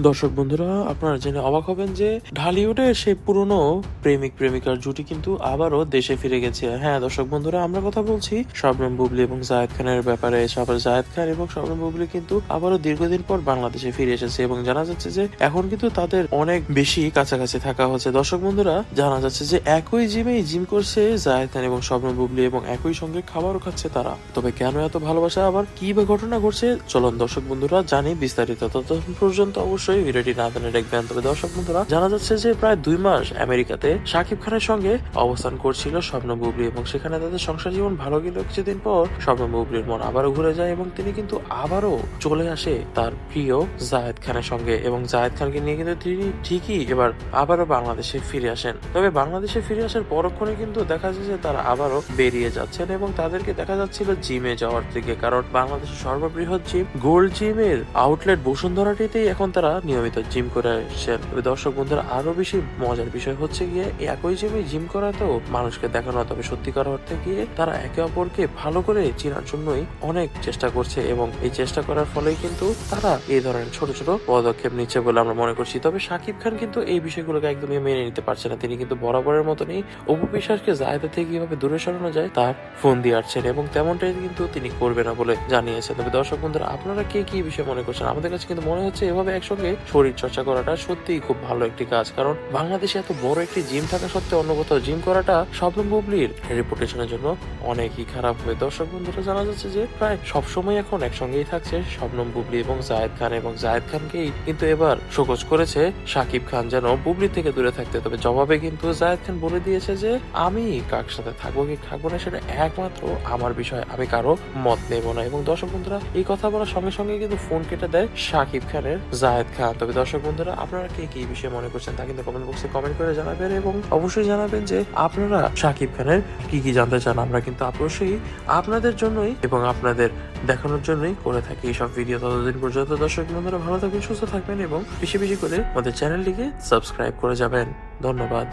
দর্শক বন্ধুরা, আপনারা জেনে অবাক হবেন যে ঢালিউডের সেই পুরনো প্রেমিক প্রেমিকার জুটি কিন্তু আবারও দেশে ফিরে গেছে। হ্যাঁ দর্শক বন্ধুরা, আমরা কথা বলছি শবনম বুবলি এবং জায়েদ খানের ব্যাপারে। সবার জায়েদ খান এবং শবনম বুবলি কিন্তু আবারও দীর্ঘদিন পর বাংলাদেশে ফিরে এসেছে এবং জানা যাচ্ছে যে এখন কিন্তু তাদের অনেক বেশি কাছাকাছি থাকা হচ্ছে। দর্শক বন্ধুরা, জানা যাচ্ছে যে একই জিমেই জিম করছে জায়েদ খান এবং শবনম বুবলি এবং একই সঙ্গে খাবারও খাচ্ছে তারা। তবে কেন এত ভালোবাসা? আবার কি বা ঘটনা ঘটছে? চলুন দর্শক বন্ধুরা, জানি বিস্তারিত। ততক্ষণ পর্যন্ত অবশ্যই ভিডিওটি না টেনে দেখবেন। তবে দর্শক বন্ধুরা, জানা যাচ্ছে যে প্রায় দুই মাস আমেরিকাতে শাকিব খানের সঙ্গে অবস্থান করছিল স্বপ্ন বুবলি এবং সেখানে তাদের সংসার জীবন ভালো গেল কিছুদিন পর স্বপ্ন বুবলির মন আবারও ঘুরে যায় এবং তিনি কিন্তু আবারও চলে আসে তার প্রিয় জায়েদ খানের সঙ্গে এবং জায়েদ খানকে নিয়ে কিন্তু তিনি ঠিকই এবার আবারও বাংলাদেশে ফিরে আসেন। তবে বাংলাদেশে ফিরে আসার পরক্ষণে কিন্তু দেখা যায় যে তারা আবারও বেরিয়ে যাচ্ছেন এবং তাদেরকে দেখা যাচ্ছিল জিমে যাওয়ার দিকে, কারণ বাংলাদেশের সর্ববৃহৎ জিম, গোল্ড জিমের আউটলেট বসুন্ধরাটিতেই এখন তারা নিয়মিত জিম করে আসছেন তবে দর্শক বন্ধুরা আরও বেশি মজার বিষয় হচ্ছে গিয়ে একই জিমে জিম করা তো মানুষকে দেখানো তবে সত্যিকার অর্থে গিয়ে তারা একে অপরকে ভালো করে চেনার জন্যই অনেক চেষ্টা করছে এবং এই চেষ্টা করার ফলেই কিন্তু তারা এই ধরনের ছোট ছোট পদক্ষেপ নিচ্ছে বলে আমরা মনে করছি। তবে শাকিব খান কিন্তু এই বিষয়গুলোকে একদমই মেনে নিতে পারছে না। তিনি কিন্তু বরাবরের মতনই অপু বিশ্বাসকে জায়দা থেকে কীভাবে দূরে সরানো যায়, তার ফোন দিয়ে আসছেন এবং তেমনটাই কিন্তু তিনি করবে না বলে জানিয়েছেন। তবে দর্শক বন্ধুরা, আপনারা কে, কি বিষয়ে মনে করছেন? আমাদের কাছে কিন্তু মনে হচ্ছে এভাবে একসঙ্গে শরীর চর্চা করাটা সত্যিই খুব ভালো একটি কাজ। কারণ বাংলাদেশে এত বড় একটি জিম থাকা সত্ত্বেও অন্য কোথাও জিম করাটা স্বপ্ন বুবলির রেপুটেশনের জন্য অনেকই খারাপ হবে। দর্শক বন্ধুরা, জানা যাচ্ছে যে প্রায় সবসময় এখন একসঙ্গেই থাকছে শবনম বুবলি এবং জায়েদ খান এবং জায়েদ খানকেই কিন্তু এবার শোকজ করেছে শাকিব খান যেন বুবলি থেকে দূরে থাকতে। তবে জবাবে কিন্তু জায়েদ খান বলে দিয়েছে যে, আমি কার সাথে থাকব, কি থাকব না, সেটা একমাত্র আমার বিষয়। আমি কারও মত নেব না। এবং দর্শক বন্ধুরা, এই কথা বলার সঙ্গে সঙ্গে কিন্তু ফোন কেটে দেয় শাকিব খানের জায়েদ খান তবে দর্শক বন্ধুরা, আপনারা কে কি বিষয়ে মনে করছেন তা কিন্তু কমেন্ট বক্সে কমেন্ট করে জানাবেন এবং অবশ্যই জানাবেন যে আপনারা শাকিব খানের কি কি জানতে চান। আমরা কিন্তু অবশ্যই আপনাদের জন্যই এবং আপনাদের দেখানোর জন্যই করে থাকি এইসব ভিডিও ততদিন পর্যন্ত। দর্শক বন্ধুরা, ভালো থাকবেন, সুস্থ থাকবেন এবং বেশি বেশি করে আমাদের চ্যানেলটিকে সাবস্ক্রাইব করে যাবেন। ধন্যবাদ।